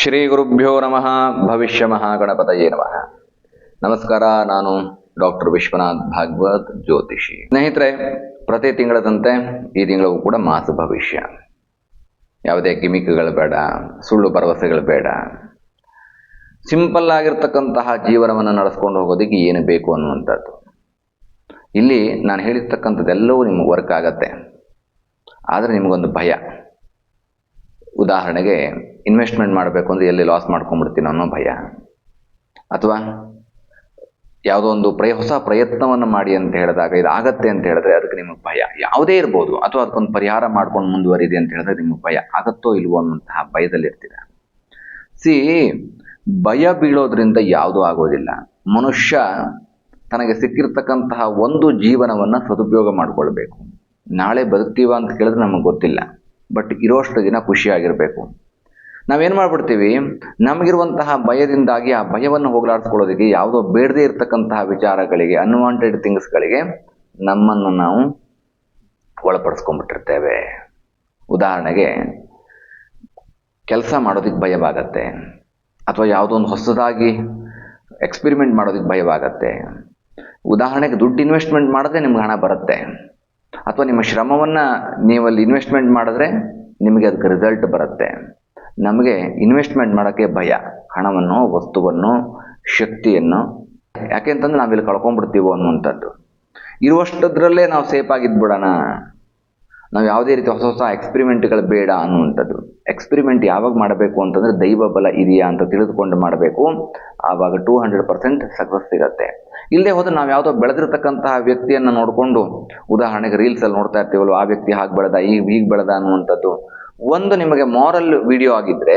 ಶ್ರೀ ಗುರುಭ್ಯೋ ನಮಃ. ಭವಿಷ್ಯ ಮಹಾಗಣಪತಯೇ ನಮಃ. ನಮಸ್ಕಾರ, ನಾನು ಡಾಕ್ಟರ್ ವಿಶ್ವನಾಥ್ ಭಾಗವತ್ ಜ್ಯೋತಿಷಿ. ಸ್ನೇಹಿತರೆ, ಪ್ರತಿ ತಿಂಗಳದಂತೆ ಈ ತಿಂಗಳು ಕೂಡ ಮಾಸು ಭವಿಷ್ಯ. ಯಾವುದೇ ಗಿಮಿಕ್ಗಳು ಬೇಡ, ಸುಳ್ಳು ಭರವಸೆಗಳು ಬೇಡ. ಸಿಂಪಲ್ ಆಗಿರ್ತಕ್ಕಂತಹ ಜೀವನವನ್ನು ನಡೆಸ್ಕೊಂಡು ಹೋಗೋದಕ್ಕೆ ಏನು ಬೇಕು ಅನ್ನುವಂಥದ್ದು. ಇಲ್ಲಿ ನಾನು ಹೇಳಿರ್ತಕ್ಕಂಥದ್ದೆಲ್ಲವೂ ನಿಮಗೆ ವರ್ಕ್ ಆಗತ್ತೆ ಆದರೆ ನಿಮಗೊಂದು ಭಯ. ಉದಾಹರಣೆಗೆ ಇನ್ವೆಸ್ಟ್ಮೆಂಟ್ ಮಾಡಬೇಕು ಅಂದರೆ ಎಲ್ಲಿ ಲಾಸ್ ಮಾಡ್ಕೊಂಬಿಡ್ತೀನಿ ಅನ್ನೋ ಭಯ. ಅಥವಾ ಯಾವುದೋ ಒಂದು ಪ್ರಯ, ಹೊಸ ಪ್ರಯತ್ನವನ್ನು ಮಾಡಿ ಅಂತ ಹೇಳಿದಾಗ ಇದು ಆಗತ್ತೆ ಅಂತ ಹೇಳಿದ್ರೆ ಅದಕ್ಕೆ ನಿಮಗೆ ಭಯ. ಯಾವುದೇ ಇರ್ಬೋದು. ಅಥವಾ ಅದಕ್ಕೊಂದು ಪರಿಹಾರ ಮಾಡ್ಕೊಂಡು ಮುಂದುವರಿದೆ ಅಂತ ಹೇಳಿದ್ರೆ ನಿಮಗೆ ಭಯ. ಆಗತ್ತೋ ಇಲ್ವೋ ಅನ್ನುವಂತಹ ಭಯದಲ್ಲಿರ್ತೀರ? ಸಿ, ಭಯ ಬೀಳೋದ್ರಿಂದ ಯಾವುದೂ ಆಗೋದಿಲ್ಲ. ಮನುಷ್ಯ ತನಗೆ ಸಿಕ್ಕಿರ್ತಕ್ಕಂತಹ ಒಂದು ಜೀವನವನ್ನು ಸದುಪಯೋಗ ಮಾಡಿಕೊಳ್ಬೇಕು. ನಾಳೆ ಬದುಕ್ತೀವ ಅಂತ ಕೇಳಿದ್ರೆ ನಮಗೆ ಗೊತ್ತಿಲ್ಲ. ಬಟ್ ಇರೋಷ್ಟು ದಿನ ಖುಷಿಯಾಗಿರಬೇಕು. ನಾವೇನು ಮಾಡ್ಬಿಡ್ತೀವಿ? ನಮಗಿರುವಂತಹ ಭಯದಿಂದಾಗಿ ಆ ಭಯವನ್ನು ಹೋಗಲಾಡಿಸ್ಕೊಳ್ಳೋದಕ್ಕೆ ಯಾವುದೋ ಬೇಡದೇ ಇರತಕ್ಕಂತಹ ವಿಚಾರಗಳಿಗೆ ಅನ್ವಾಂಟೆಡ್ ಥಿಂಗ್ಸ್ಗಳಿಗೆ ನಮ್ಮನ್ನು ನಾವು ಒಳಪಡಿಸ್ಕೊಂಡ್ಬಿಟ್ಟಿರ್ತೇವೆ. ಉದಾಹರಣೆಗೆ, ಕೆಲಸ ಮಾಡೋದಕ್ಕೆ ಭಯವಾಗತ್ತೆ. ಅಥವಾ ಯಾವುದೋ ಒಂದು ಹೊಸದಾಗಿ ಎಕ್ಸ್ಪೆರಿಮೆಂಟ್ ಮಾಡೋದಕ್ಕೆ ಭಯವಾಗತ್ತೆ. ಉದಾಹರಣೆಗೆ, ದುಡ್ಡು ಇನ್ವೆಸ್ಟ್ಮೆಂಟ್ ಮಾಡಿದ್ರೆ ನಿಮ್ಗೆ ಹಣ ಬರುತ್ತೆ. ಅಥವಾ ನಿಮ್ಮ ಶ್ರಮವನ್ನು ನೀವಲ್ಲಿ ಇನ್ವೆಸ್ಟ್ಮೆಂಟ್ ಮಾಡಿದ್ರೆ ನಿಮಗೆ ಅದಕ್ಕೆ ರಿಸಲ್ಟ್ ಬರುತ್ತೆ. ನಮಗೆ ಇನ್ವೆಸ್ಟ್ಮೆಂಟ್ ಮಾಡೋಕ್ಕೆ ಭಯ, ಹಣವನ್ನು, ವಸ್ತುವನ್ನು, ಶಕ್ತಿಯನ್ನು. ಯಾಕೆಂತಂದ್ರೆ ನಾವಿಲ್ಲಿ ಕಳ್ಕೊಂಡ್ಬಿಡ್ತೀವೋ ಅನ್ನುವಂಥದ್ದು. ಇರುವಷ್ಟದ್ರಲ್ಲೇ ನಾವು ಸೇಫ್ ಆಗಿದ್ಬಿಡೋಣ ನಾವು ಯಾವುದೇ ರೀತಿ ಹೊಸ ಹೊಸ ಎಕ್ಸ್ಪೆರಿಮೆಂಟ್ಗಳು ಬೇಡ ಅನ್ನುವಂಥದ್ದು. ಎಕ್ಸ್ಪೆರಿಮೆಂಟ್ ಯಾವಾಗ ಮಾಡಬೇಕು ಅಂತಂದರೆ ದೈವ ಬಲ ಇದೆಯಾ ಅಂತ ತಿಳಿದುಕೊಂಡು ಮಾಡಬೇಕು. ಆವಾಗ ಟೂ ಹಂಡ್ರೆಡ್ ಪರ್ಸೆಂಟ್ ಸಕ್ಸಸ್ ಸಿಗತ್ತೆ. ಇಲ್ಲದೆ ಹೋದ್ರೆ ನಾವು ಯಾವುದೋ ಬೆಳೆದಿರ್ತಕ್ಕಂತಹ ವ್ಯಕ್ತಿಯನ್ನು ನೋಡಿಕೊಂಡು, ಉದಾಹರಣೆಗೆ ರೀಲ್ಸಲ್ಲಿ ನೋಡ್ತಾ ಇರ್ತೀವಲ್ವ, ಆ ವ್ಯಕ್ತಿ ಹಾಗೆ ಬೆಳೆದ ಈಗ ಹೀಗೆ ಬೆಳೆದ ಅನ್ನುವಂಥದ್ದು. ಒಂದು ನಿಮಗೆ ಮಾರಲ್ ವಿಡಿಯೋ ಆಗಿದ್ರೆ,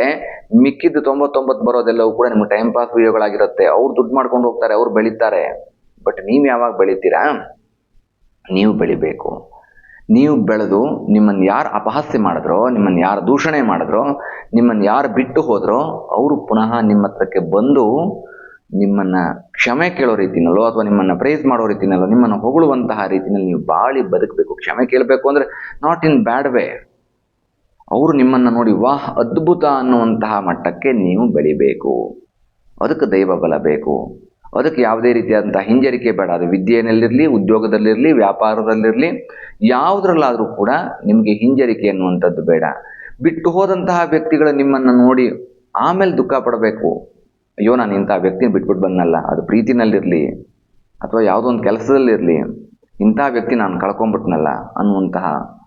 ಮಿಕ್ಕಿದ್ದು ತೊಂಬತ್ತೊಂಬತ್ತು ಬರೋದೆಲ್ಲವೂ ಕೂಡ ನಿಮ್ಗೆ ಟೈಮ್ ಪಾಸ್ ವಿಡಿಯೋಗಳಾಗಿರುತ್ತೆ ಅವ್ರು ದುಡ್ಡು ಮಾಡ್ಕೊಂಡು ಹೋಗ್ತಾರೆ, ಅವ್ರು ಬೆಳೀತಾರೆ. ಬಟ್ ನೀವು ಯಾವಾಗ ಬೆಳಿತೀರಾ? ನೀವು ಬೆಳಿಬೇಕು. ನೀವು ಬೆಳೆದು ನಿಮ್ಮನ್ನು ಯಾರು ಅಪಹಾಸ್ಯ ಮಾಡಿದ್ರೋ, ನಿಮ್ಮನ್ನು ಯಾರು ದೂಷಣೆ ಮಾಡಿದ್ರೋ, ನಿಮ್ಮನ್ನು ಯಾರು ಬಿಟ್ಟು ಹೋದ್ರೋ, ಅವರು ಪುನಃ ನಿಮ್ಮ ಹತ್ರಕ್ಕೆ ಬಂದು ನಿಮ್ಮನ್ನು ಕ್ಷಮೆ ಕೇಳೋ ರೀತಿನಲ್ಲೋ ಅಥವಾ ನಿಮ್ಮನ್ನು ಪ್ರೈಸ್ ಮಾಡೋ ರೀತಿನಲ್ಲೋ, ನಿಮ್ಮನ್ನು ಹೊಗಳುವಂತಹ ರೀತಿನಲ್ಲಿ ನೀವು ಬಾಳಿ ಬದುಕಬೇಕು. ಕ್ಷಮೆ ಕೇಳಬೇಕು ಅಂದರೆ ನಾಟ್ ಇನ್ ಬ್ಯಾಡ್ ವೇ ಅವರು ನಿಮ್ಮನ್ನು ನೋಡಿ ವಾಹ್ ಅದ್ಭುತ ಅನ್ನುವಂತಹ ಮಟ್ಟಕ್ಕೆ ನೀವು ಬೆಳಿಬೇಕು. ಅದಕ್ಕೆ ದೈವ ಬಲ ಬೇಕು. ಅದಕ್ಕೆ ಯಾವುದೇ ರೀತಿಯಾದಂಥ ಹಿಂಜರಿಕೆ ಬೇಡ. ಅದು ವಿದ್ಯೆಯಲ್ಲಿರಲಿ, ಉದ್ಯೋಗದಲ್ಲಿರಲಿ, ವ್ಯಾಪಾರದಲ್ಲಿರಲಿ, ಯಾವುದರಲ್ಲಾದರೂ ಕೂಡ ನಿಮಗೆ ಹಿಂಜರಿಕೆ ಅನ್ನುವಂಥದ್ದು ಬೇಡ. ಬಿಟ್ಟು ಹೋದಂತಹ ವ್ಯಕ್ತಿಗಳು ನಿಮ್ಮನ್ನು ನೋಡಿ ಆಮೇಲೆ ದುಃಖ ಪಡಬೇಕು. ಅಯ್ಯೋ, ನಾನು ಇಂಥ ವ್ಯಕ್ತಿನ ಬಿಟ್ಬಿಟ್ಟು ಬಂದಲ್ಲ ಅದು ಪ್ರೀತಿನಲ್ಲಿರಲಿ ಅಥವಾ ಯಾವುದೋ ಒಂದು ಕೆಲಸದಲ್ಲಿರಲಿ ಇಂಥ ವ್ಯಕ್ತಿ ನಾನು ಕಳ್ಕೊಂಬಿಟ್ನಲ್ಲ ಅನ್ನುವಂತಹ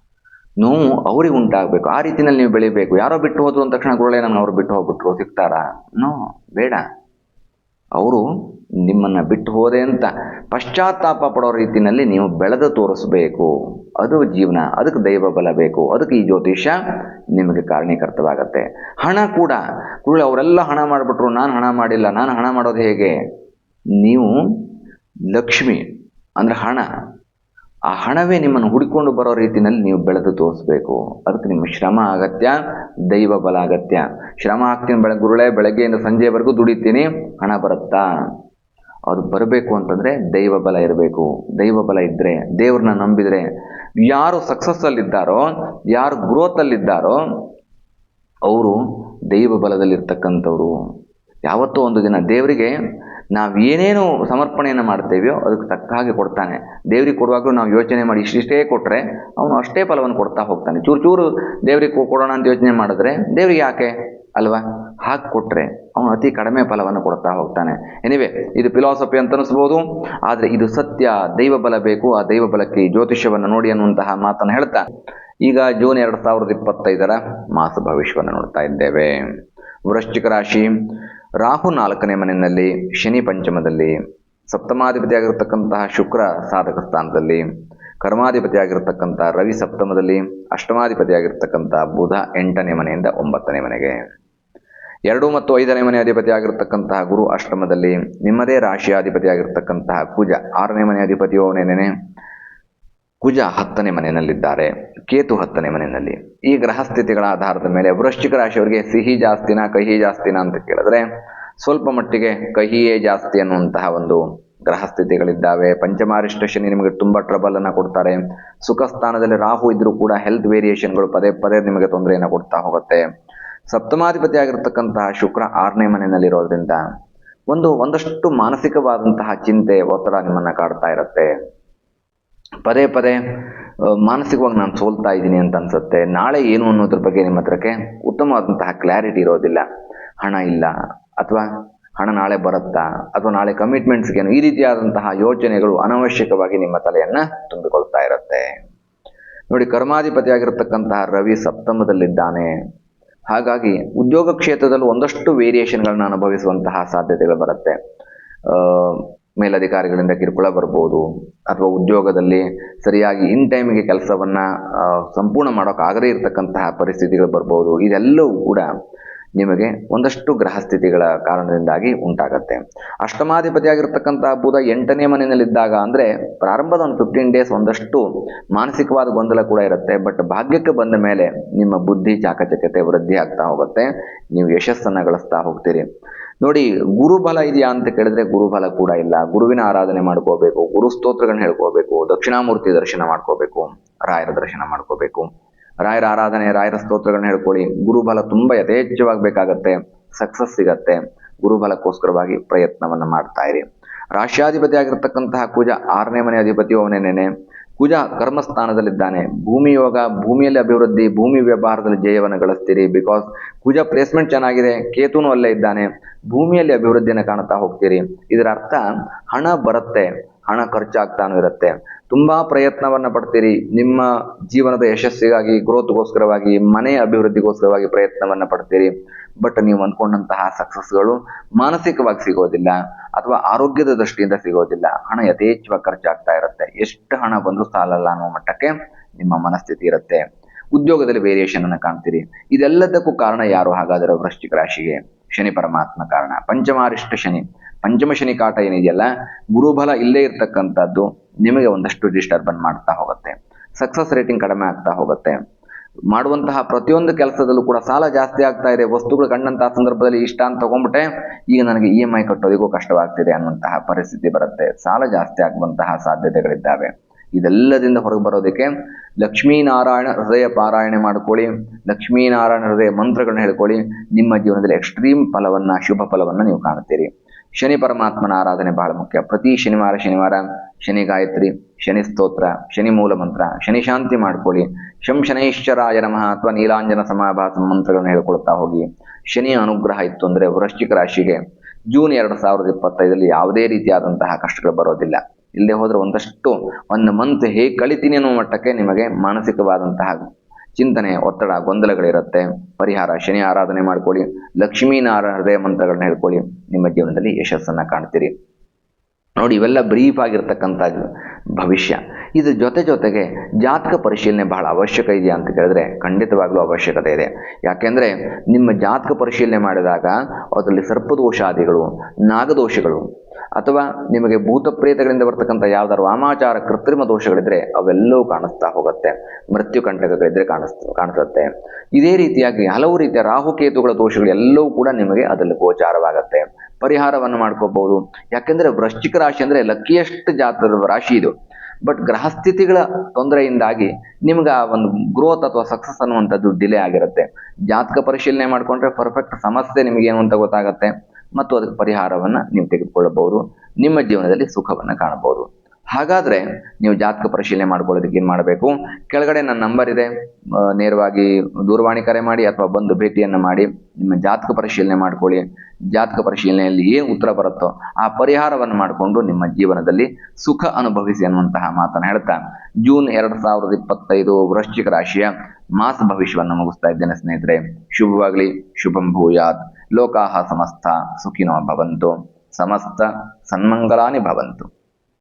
ನೋವು ಅವ್ರಿಗೆ ಉಂಟಾಗಬೇಕು. ಆ ರೀತಿಯಲ್ಲಿ ನೀವು ಬೆಳಿಬೇಕು. ಯಾರೋ ಬಿಟ್ಟು ಹೋದ್ರು ಅಂದ ತಕ್ಷಣ ಗುರುಳೆ ನಾನು ಅವ್ರು ಬಿಟ್ಟು ಹೋಗ್ಬಿಟ್ರು. ಸಿಗ್ತಾರಾ? ನೋ, ಬೇಡ. ಅವರು ನಿಮ್ಮನ್ನು ಬಿಟ್ಟು ಹೋದೆ ಅಂತ ಪಶ್ಚಾತ್ತಾಪ ಪಡೋ ರೀತಿಯಲ್ಲಿ ನೀವು ಬೆಳೆದು ತೋರಿಸ್ಬೇಕು. ಅದು ಜೀವನ, ಅದಕ್ಕೆ ದೈವ ಬಲ ಬೇಕು. ಅದಕ್ಕೆ ಈ ಜ್ಯೋತಿಷ್ಯ ನಿಮಗೆ ಕಾರಣೀಕರ್ತವಾಗತ್ತೆ ಹಣ ಕೂಡ. ಗುರುಳೆ, ಅವರೆಲ್ಲ ಹಣ ಮಾಡಿಬಿಟ್ರು. ನಾನು ಹಣ ಮಾಡಿಲ್ಲ. ನಾನು ಹಣ ಮಾಡೋದು ಹೇಗೆ? ನೀವು ಲಕ್ಷ್ಮಿ, ಅಂದರೆ ಹಣ. ಆ ಹಣವೇ ನಿಮ್ಮನ್ನು ಹುಡುಕೊಂಡು ಬರೋ ರೀತಿಯಲ್ಲಿ ನೀವು ಬೆಳೆದು ತೋರಿಸ್ಬೇಕು. ಅದಕ್ಕೆ ನಿಮ್ಮ ಶ್ರಮ ಅಗತ್ಯ, ದೈವ ಬಲ ಅಗತ್ಯ. ಶ್ರಮ ಆಗ್ತೀನಿ ಬೆಳಗ್ಗೆ ಗುರುಳೆ, ಬೆಳಗ್ಗೆಯಿಂದ ಸಂಜೆವರೆಗೂ ದುಡಿತೀನಿ, ಹಣ ಬರುತ್ತಾ? ಅದು ಬರಬೇಕು ಅಂತಂದರೆ ದೈವ ಬಲ ಇರಬೇಕು. ದೈವ ಬಲ ಇದ್ದರೆ ದೇವ್ರನ್ನ ನಂಬಿದರೆ ಯಾರು ಸಕ್ಸಸ್ಸಲ್ಲಿದ್ದಾರೋ ಯಾರು ಗ್ರೋತಲ್ಲಿದ್ದಾರೋ ಅವರು ದೈವ ಬಲದಲ್ಲಿರ್ತಕ್ಕಂಥವ್ರು. ಯಾವತ್ತೋ ಒಂದು ದಿನ ದೇವರಿಗೆ ನಾವು ಏನೇನು ಸಮರ್ಪಣೆಯನ್ನು ಮಾಡ್ತೇವೆಯೋ ಅದಕ್ಕೆ ತಕ್ಕ ಹಾಗೆ ಕೊಡ್ತಾನೆ. ದೇವರಿಗೆ ಕೊಡುವಾಗಲೂ ನಾವು ಯೋಚನೆ ಮಾಡಿ ಇಷ್ಟಿಷ್ಟೇ ಕೊಟ್ಟರೆ ಅವನು ಅಷ್ಟೇ ಫಲವನ್ನು ಕೊಡ್ತಾ ಹೋಗ್ತಾನೆ. ಚೂರು ಚೂರು ದೇವರಿಗೆ ಕೊಡೋಣ ಅಂತ ಯೋಚನೆ ಮಾಡಿದ್ರೆ ದೇವ್ರಿಗೆ ಯಾಕೆ? ಅಲ್ವಾ? ಹಾಗೆ ಕೊಟ್ಟರೆ ಅವನು ಅತಿ ಕಡಿಮೆ ಫಲವನ್ನು ಕೊಡ್ತಾ ಹೋಗ್ತಾನೆ. ಎನಿವೆ ಇದು ಫಿಲಾಸಫಿ ಅಂತ ಅನಿಸ್ಬೋದು. ಆದರೆ ಇದು ಸತ್ಯ ದೈವ ಬಲ ಬೇಕು. ಆ ದೈವ ಬಲಕ್ಕೆ ಜ್ಯೋತಿಷ್ಯವನ್ನು ನೋಡಿ ಅನ್ನುವಂತಹ ಮಾತನ್ನು ಹೇಳ್ತಾ. ಈಗ ಜೂನ್ ಎರಡು ಸಾವಿರದ ಇಪ್ಪತ್ತೈದರ ಮಾಸ ಭವಿಷ್ಯವನ್ನು ನೋಡ್ತಾ ಇದ್ದೇವೆ. ವೃಶ್ಚಿಕ ರಾಶಿ ರಾಹು ನಾಲ್ಕನೇ ಮನೆಯಲ್ಲಿ ಶನಿ ಪಂಚಮದಲ್ಲಿ ಸಪ್ತಮಾಧಿಪತಿಯಾಗಿರತಕ್ಕಂತಹ ಶುಕ್ರ ಸಾಧಕ ಸ್ಥಾನದಲ್ಲಿ, ಕರ್ಮಾಧಿಪತಿಯಾಗಿರ್ತಕ್ಕಂಥ ರವಿ ಸಪ್ತಮದಲ್ಲಿ, ಅಷ್ಟಮಾಧಿಪತಿಯಾಗಿರ್ತಕ್ಕಂಥ ಬುಧ ಎಂಟನೇ ಮನೆಯಿಂದ ಒಂಬತ್ತನೇ ಮನೆಗೆ. ಎರಡು ಮತ್ತು ಐದನೇ ಮನೆ ಅಧಿಪತಿ ಆಗಿರತಕ್ಕಂತಹ ಗುರು ಅಷ್ಟಮದಲ್ಲಿ ನಿಮ್ಮದೇ ರಾಶಿಯ ಅಧಿಪತಿಯಾಗಿರ್ತಕ್ಕಂತಹ ಕುಜ ಆರನೇ ಮನೆ ಅಧಿಪತಿಯೋನೇನೆ ಕುಜ ಹತ್ತನೇ ಮನೆಯಲ್ಲಿದ್ದಾರೆ, ಕೇತು ಹತ್ತನೇ ಮನೆಯಲ್ಲಿ. ಈ ಗ್ರಹ ಸ್ಥಿತಿಗಳ ಆಧಾರದ ಮೇಲೆ ವೃಶ್ಚಿಕ ರಾಶಿಯವರಿಗೆ ಸಿಹಿ ಜಾಸ್ತಿನ, ಕಹಿ ಜಾಸ್ತಿನ ಅಂತ ಕೇಳಿದ್ರೆ, ಸ್ವಲ್ಪ ಮಟ್ಟಿಗೆ ಕಹಿಯೇ ಜಾಸ್ತಿ ಅನ್ನುವಂತಹ ಒಂದು ಗ್ರಹ ಸ್ಥಿತಿಗಳಿದ್ದಾವೆ ಪಂಚಮಾರಿಷ್ಟ ಶನಿ ನಿಮಗೆ ತುಂಬ ಟ್ರಬಲ್ ಅನ್ನ ಕೊಡ್ತಾರೆ. ಸುಖ ಸ್ಥಾನದಲ್ಲಿ ರಾಹು ಇದ್ರೂ ಕೂಡ ಹೆಲ್ತ್ ವೇರಿಯೇಷನ್ಗಳು ಪದೇ ಪದೇ ನಿಮಗೆ ತೊಂದರೆಯನ್ನು ಕೊಡ್ತಾ ಹೋಗುತ್ತೆ. ಸಪ್ತಮಾಧಿಪತಿ ಆಗಿರ್ತಕ್ಕಂತಹ ಶುಕ್ರ ಆರನೇ ಮನೆಯಲ್ಲಿರೋದ್ರಿಂದ ಒಂದು, ಒಂದಷ್ಟು ಮಾನಸಿಕವಾದಂತಹ ಚಿಂತೆ, ಒತ್ತಡ ನಿಮ್ಮನ್ನ ಕಾಡ್ತಾ ಇರುತ್ತೆ. ಪದೇ ಪದೇ ಮಾನಸಿಕವಾಗಿ ನಾನು ಸೋಲ್ತಾ ಇದ್ದೀನಿ ಅಂತ ಅನ್ಸುತ್ತೆ. ನಾಳೆ ಏನು ಅನ್ನೋದ್ರ ಬಗ್ಗೆ ನಿಮ್ಮ ಹತ್ರಕ್ಕೆ ಉತ್ತಮವಾದಂತಹ ಕ್ಲಾರಿಟಿ ಇರೋದಿಲ್ಲ. ಹಣ ಇಲ್ಲ, ಅಥವಾ ಹಣ ನಾಳೆ ಬರುತ್ತಾ, ಅಥವಾ ನಾಳೆ ಕಮಿಟ್ಮೆಂಟ್ಸ್ಗೇನು ಈ ರೀತಿಯಾದಂತಹ ಯೋಜನೆಗಳು ಅನವಶ್ಯಕವಾಗಿ ನಿಮ್ಮ ತಲೆಯನ್ನ ತುಂಬಿಕೊಳ್ತಾ ಇರುತ್ತೆ. ನೋಡಿ ಕರ್ಮಾಧಿಪತಿ ಆಗಿರತಕ್ಕಂತಹ ರವಿ ಸಪ್ತಮದಲ್ಲಿದ್ದಾನೆ. ಹಾಗಾಗಿ ಉದ್ಯೋಗ ಕ್ಷೇತ್ರದಲ್ಲಿ ಒಂದಷ್ಟು ವೇರಿಯೇಷನ್ಗಳನ್ನ ಅನುಭವಿಸುವಂತಹ ಸಾಧ್ಯತೆಗಳು ಬರುತ್ತೆ. ಮೇಲಧಿಕಾರಿಗಳಿಂದ ಕಿರುಕುಳ ಬರ್ಬೋದು ಅಥವಾ ಉದ್ಯೋಗದಲ್ಲಿ ಸರಿಯಾಗಿ ಇನ್ ಟೈಮಿಗೆ ಕೆಲಸವನ್ನ ಸಂಪೂರ್ಣ ಮಾಡೋಕ್ಕಾಗದೇ ಇರತಕ್ಕಂತಹ ಪರಿಸ್ಥಿತಿಗಳು ಬರ್ಬೋದು. ಇದೆಲ್ಲವೂ ಕೂಡ ನಿಮಗೆ ಒಂದಷ್ಟು ಗ್ರಹ ಸ್ಥಿತಿಗಳ ಕಾರಣದಿಂದಾಗಿ ಉಂಟಾಗತ್ತೆ. ಅಷ್ಟಮಾಧಿಪತಿಯಾಗಿರ್ತಕ್ಕಂಥ ಬುಧ ಎಂಟನೇ ಮನೆಯಲ್ಲಿದ್ದಾಗ ಅಂದ್ರೆ ಪ್ರಾರಂಭದ ಒಂದು ಫಿಫ್ಟೀನ್ ಡೇಸ್ ಒಂದಷ್ಟು ಮಾನಸಿಕವಾದ ಗೊಂದಲ ಕೂಡ ಇರುತ್ತೆ. ಬಟ್ ಭಾಗ್ಯಕ್ಕೆ ಬಂದ ಮೇಲೆ ನಿಮ್ಮ ಬುದ್ಧಿ ಚಾಕಚಕ್ಯತೆ ವೃದ್ಧಿ ಆಗ್ತಾ ಹೋಗುತ್ತೆ. ನೀವು ಯಶಸ್ಸನ್ನ ಗಳಿಸ್ತಾ ಹೋಗ್ತೀರಿ. ನೋಡಿ ಗುರುಬಲ ಇದೆಯಾ ಅಂತ ಕೇಳಿದ್ರೆ ಗುರುಬಲ ಕೂಡ ಇಲ್ಲ. ಗುರುವಿನ ಆರಾಧನೆ ಮಾಡ್ಕೋಬೇಕು, ಗುರು ಸ್ತೋತ್ರಗಳನ್ನ ಹೇಳ್ಕೋಬೇಕು, ದಕ್ಷಿಣಾಮೂರ್ತಿ ದರ್ಶನ ಮಾಡ್ಕೋಬೇಕು, ರಾಯರ ದರ್ಶನ ಮಾಡ್ಕೋಬೇಕು. ರಾಯರ ಆರಾಧನೆ, ರಾಯರ ಸ್ತೋತ್ರಗಳನ್ನ ಹೇಳ್ಕೊಳ್ಳಿ. ಗುರುಬಲ ತುಂಬಾ ಯಥೇಚ್ಛವಾಗಿ ಬೇಕಾಗತ್ತೆ ಸಕ್ಸಸ್ ಸಿಗತ್ತೆ. ಗುರುಬಲಕ್ಕೋಸ್ಕರವಾಗಿ ಪ್ರಯತ್ನವನ್ನ ಮಾಡ್ತಾ ಇರಿ. ರಾಷ್ಟ್ರಾಧಿಪತಿ ಆಗಿರ್ತಕ್ಕಂತಹ ಕುಜ ಆರನೇ ಮನೆ ಅಧಿಪತಿಯು ಅವನೇನೇನೆ ಕುಜ ಕರ್ಮಸ್ಥಾನದಲ್ಲಿದ್ದಾನೆ. ಭೂಮಿ ಯೋಗ, ಭೂಮಿಯಲ್ಲಿ ಅಭಿವೃದ್ಧಿ, ಭೂಮಿ ವ್ಯವಹಾರದಲ್ಲಿ ಜಯವನ್ನು ಗಳಿಸ್ತೀರಿ. ಬಿಕಾಸ್ ಕುಜ ಪ್ಲೇಸ್ಮೆಂಟ್ ಚೆನ್ನಾಗಿದೆ, ಕೇತುನು ಅಲ್ಲೇ ಇದ್ದಾನೆ. ಭೂಮಿಯಲ್ಲಿ ಅಭಿವೃದ್ಧಿಯನ್ನು ಕಾಣ್ತಾ ಹೋಗ್ತೀರಿ. ಇದರ ಅರ್ಥ, ಹಣ ಬರುತ್ತೆ, ಹಣ ಖರ್ಚಾಗ್ತಾನೂ ಇರುತ್ತೆ. ತುಂಬಾ ಪ್ರಯತ್ನವನ್ನ ಪಡ್ತೀರಿ. ನಿಮ್ಮ ಜೀವನದ ಯಶಸ್ಸಿಗಾಗಿ ಗ್ರೋತ್ಗೋಸ್ಕರವಾಗಿ ಮನೆ ಅಭಿವೃದ್ಧಿಗೋಸ್ಕರವಾಗಿ ಪ್ರಯತ್ನವನ್ನ ಪಡ್ತೀರಿ. ಬಟ್ ನೀವು ಅಂದ್ಕೊಂಡಂತಹ ಸಕ್ಸಸ್ಗಳು ಮಾನಸಿಕವಾಗಿ ಸಿಗೋದಿಲ್ಲ. ಅಥವಾ ಆರೋಗ್ಯದ ದೃಷ್ಟಿಯಿಂದ ಸಿಗೋದಿಲ್ಲ. ಹಣ ಯಥೇಚ್ಛವಾಗಿ ಖರ್ಚಾಗ್ತಾ ಇರುತ್ತೆ. ಎಷ್ಟು ಹಣ ಬಂದರೂ ಸಾಲಲ್ಲ ಅನ್ನೋ ಮಟ್ಟಕ್ಕೆ ನಿಮ್ಮ ಮನಸ್ಥಿತಿ ಇರುತ್ತೆ. ಉದ್ಯೋಗದಲ್ಲಿ ವೇರಿಯೇಷನ್ ಅನ್ನು ಕಾಣ್ತೀರಿ. ಇದೆಲ್ಲದಕ್ಕೂ ಕಾರಣ ಯಾರು? ಹಾಗಾದರೆ ವೃಶ್ಚಿಕ ರಾಶಿಗೆ ಶನಿ ಪರಮಾತ್ಮ ಕಾರಣ. ಪಂಚಮಾರಿಷ್ಟ ಶನಿ. ಪಂಚಮ ಶನಿ ಕಾಟ ಏನಿದೆಯಲ್ಲ, ಗುರುಬಲ ಇಲ್ಲೇ ಇರ್ತಕ್ಕಂಥದ್ದು ನಿಮಗೆ ಒಂದಷ್ಟು ಡಿಸ್ಟರ್ಬನ್ ಮಾಡ್ತಾ ಹೋಗುತ್ತೆ. ಸಕ್ಸಸ್ ರೇಟಿಂಗ್ ಕಡಿಮೆ ಆಗ್ತಾ ಹೋಗುತ್ತೆ. ಮಾಡುವಂತಹ ಪ್ರತಿಯೊಂದು ಕೆಲಸದಲ್ಲೂ ಕೂಡ ಸಾಲ ಜಾಸ್ತಿ ಆಗ್ತಾ ಇದೆ. ವಸ್ತುಗಳು ಕಂಡಂತಹ ಸಂದರ್ಭದಲ್ಲಿ ಇಷ್ಟ ಅಂತ ತಗೊಂಡ್ಬಿಟ್ಟೆ, ಈಗ ನನಗೆ ಇ ಎಂ ಐ ಕಟ್ಟೋದಿಗೂ ಕಷ್ಟವಾಗ್ತಿದೆ ಅನ್ನುವಂತಹ ಪರಿಸ್ಥಿತಿ ಬರುತ್ತೆ. ಸಾಲ ಜಾಸ್ತಿ ಆಗುವಂತಹ ಸಾಧ್ಯತೆಗಳಿದ್ದಾವೆ. ಇದೆಲ್ಲದಿಂದ ಹೊರಗೆ ಬರೋದಕ್ಕೆ ಲಕ್ಷ್ಮೀನಾರಾಯಣ ಹೃದಯ ಪಾರಾಯಣೆ ಮಾಡ್ಕೊಳ್ಳಿ ಲಕ್ಷ್ಮೀನಾರಾಯಣ ಹೃದಯ ಮಂತ್ರಗಳನ್ನ ಹೇಳ್ಕೊಳ್ಳಿ. ನಿಮ್ಮ ಜೀವನದಲ್ಲಿ ಎಕ್ಸ್ಟ್ರೀಮ್ ಫಲವನ್ನ, ಶುಭ ಫಲವನ್ನ ನೀವು ಕಾಣುತ್ತೀರಿ. ಶನಿ ಪರಮಾತ್ಮನ ಆರಾಧನೆ ಬಹಳ ಮುಖ್ಯ. ಪ್ರತಿ ಶನಿವಾರ ಶನಿವಾರ ಶನಿ ಗಾಯತ್ರಿ, ಶನಿ ಸ್ತೋತ್ರ, ಶನಿ ಮೂಲ ಮಂತ್ರ, ಶನಿ ಶಾಂತಿ ಮಾಡ್ಕೊಳ್ಳಿ. ಶಂ ಶನೈಶ್ವರಾಯ ನಮಃ ಅಥವಾ ನೀಲಾಂಜನ ಸಮಾಭಾಸ ಮಂತ್ರಗಳನ್ನು ಹೇಳ್ಕೊಳ್ತಾ ಹೋಗಿ. ಶನಿಯ ಅನುಗ್ರಹ ಇತ್ತು ಅಂದ್ರೆ ವೃಶ್ಚಿಕ ರಾಶಿಗೆ ಜೂನ್ ಎರಡು ಸಾವಿರದ ಇಪ್ಪತ್ತೈದರಲ್ಲಿ ಯಾವುದೇ ರೀತಿಯಾದಂತಹ ಕಷ್ಟಗಳು ಬರೋದಿಲ್ಲ. ಇಲ್ಲದೆ ಹೋದರೆ ಒಂದಷ್ಟು, ಒಂದು ಮಂತ್ ಹೇಗೆ ಕಳಿತೀನಿ ಅನ್ನೋ ಮಟ್ಟಕ್ಕೆ ನಿಮಗೆ ಮಾನಸಿಕವಾದಂತಹ ಚಿಂತನೆ, ಒತ್ತಡ ಗೊಂದಲಗಳಿರುತ್ತೆ ಪರಿಹಾರ, ಶನಿ ಆರಾಧನೆ ಮಾಡ್ಕೊಳ್ಳಿ. ಲಕ್ಷ್ಮೀನಾರಾಯಣ ಹೃದಯ ಮಂತ್ರಗಳನ್ನ ಹೇಳ್ಕೊಳ್ಳಿ. ನಿಮ್ಮ ಜೀವನದಲ್ಲಿ ಯಶಸ್ಸನ್ನು ಕಾಣ್ತೀರಿ. ನೋಡಿ ಇವೆಲ್ಲ ಬ್ರೀಫ್ ಆಗಿರ್ತಕ್ಕಂಥ ಭವಿಷ್ಯ. ಇದ್ರ ಜೊತೆ ಜೊತೆಗೆ ಜಾತಕ ಪರಿಶೀಲನೆ ಬಹಳ ಅವಶ್ಯಕ ಇದೆಯಾ ಅಂತ ಕೇಳಿದ್ರೆ ಖಂಡಿತವಾಗ್ಲೂ ಅವಶ್ಯಕತೆ ಇದೆ. ಯಾಕೆಂದ್ರೆ ನಿಮ್ಮ ಜಾತಕ ಪರಿಶೀಲನೆ ಮಾಡಿದಾಗ ಅದರಲ್ಲಿ ಸರ್ಪದೋಷಾದಿಗಳು, ನಾಗದೋಷಗಳು, ಅಥವಾ ನಿಮಗೆ ಭೂತ ಪ್ರೇತಗಳಿಂದ ಬರ್ತಕ್ಕಂಥ ಯಾವ್ದಾರು ವಾಮಾಚಾರ ಕೃತ್ರಿಮ ದೋಷಗಳಿದ್ರೆ ಅವೆಲ್ಲವೂ ಕಾಣಿಸ್ತಾ ಹೋಗುತ್ತೆ. ಮೃತ್ಯು ಕಂಟಕಗಳಿದ್ರೆ ಕಾಣಿಸ್ ಕಾಣಿಸುತ್ತೆ. ಇದೇ ರೀತಿಯಾಗಿ ಹಲವು ರೀತಿಯ ರಾಹುಕೇತುಗಳ ದೋಷಗಳು ಎಲ್ಲವೂ ಕೂಡ ನಿಮಗೆ ಅದರಲ್ಲಿ ಗೋಚಾರವಾಗುತ್ತೆ. ಪರಿಹಾರವನ್ನು ಮಾಡ್ಕೋಬಹುದು ಯಾಕೆಂದ್ರೆ ವೃಶ್ಚಿಕ ರಾಶಿ ಅಂದ್ರೆ ಲಕ್ಕಿಯಷ್ಟು ಜಾತದ ರಾಶಿ ಇದು. ಬಟ್ ಗ್ರಹಸ್ಥಿತಿಗಳ ತೊಂದರೆಯಿಂದಾಗಿ ನಿಮ್ಗೆ ಆ ಒಂದು ಗ್ರೋತ್ ಅಥವಾ ಸಕ್ಸಸ್ ಅನ್ನುವಂಥದ್ದು ಡಿಲೇ ಆಗಿರುತ್ತೆ. ಜಾತಕ ಪರಿಶೀಲನೆ ಮಾಡಿಕೊಂಡ್ರೆ ಪರ್ಫೆಕ್ಟ್ ಸಮಸ್ಯೆ ನಿಮಗೆ ಏನು ಅಂತ ಗೊತ್ತಾಗತ್ತೆ. ಮತ್ತು ಅದಕ್ಕೆ ಪರಿಹಾರವನ್ನ ನೀವು ತೆಗೆದುಕೊಳ್ಳಬಹುದು. ನಿಮ್ಮ ಜೀವನದಲ್ಲಿ ಸುಖವನ್ನ ಕಾಣಬಹುದು. ಹಾಗಾದ್ರೆ ನೀವು ಜಾತಕ ಪರಿಶೀಲನೆ ಮಾಡ್ಕೊಳ್ಳೋದಕ್ಕೆ ಏನು ಮಾಡಬೇಕು? ಕೆಳಗಡೆ ನನ್ನ ನಂಬರ್ ಇದೆ. ನೇರವಾಗಿ ದೂರವಾಣಿ ಕರೆ ಮಾಡಿ ಅಥವಾ ಬಂದು ಭೇಟಿಯನ್ನು ಮಾಡಿ ನಿಮ್ಮ ಜಾತಕ ಪರಿಶೀಲನೆ ಮಾಡ್ಕೊಳ್ಳಿ. ಜಾತಕ ಪರಿಶೀಲನೆಯಲ್ಲಿ ಏನು ಉತ್ತರ ಬರುತ್ತೋ ಆ ಪರಿಹಾರವನ್ನು ಮಾಡಿಕೊಂಡು ನಿಮ್ಮ ಜೀವನದಲ್ಲಿ ಸುಖ ಅನುಭವಿಸಿ ಅನ್ನುವಂತಹ ಮಾತನ್ನು ಹೇಳ್ತಾ ಜೂನ್ ಎರಡು ಸಾವಿರದ ಇಪ್ಪತ್ತೈದು ವೃಶ್ಚಿಕ ರಾಶಿಯ ಮಾಸ ಭವಿಷ್ಯವನ್ನು ಮುಗಿಸ್ತಾ ಇದ್ದೇನೆ ಸ್ನೇಹಿತರೆ. ಶುಭವಾಗಲಿ, ಶುಭಂ ಭೂಯಾತ್. ಲೋಕಾಹ ಸಮಸ್ತ ಸುಖಿನೋ ಭವಂತು. ಸಮಸ್ತ ಸನ್ಮಂಗಲಾನಿ ಭವಂತು.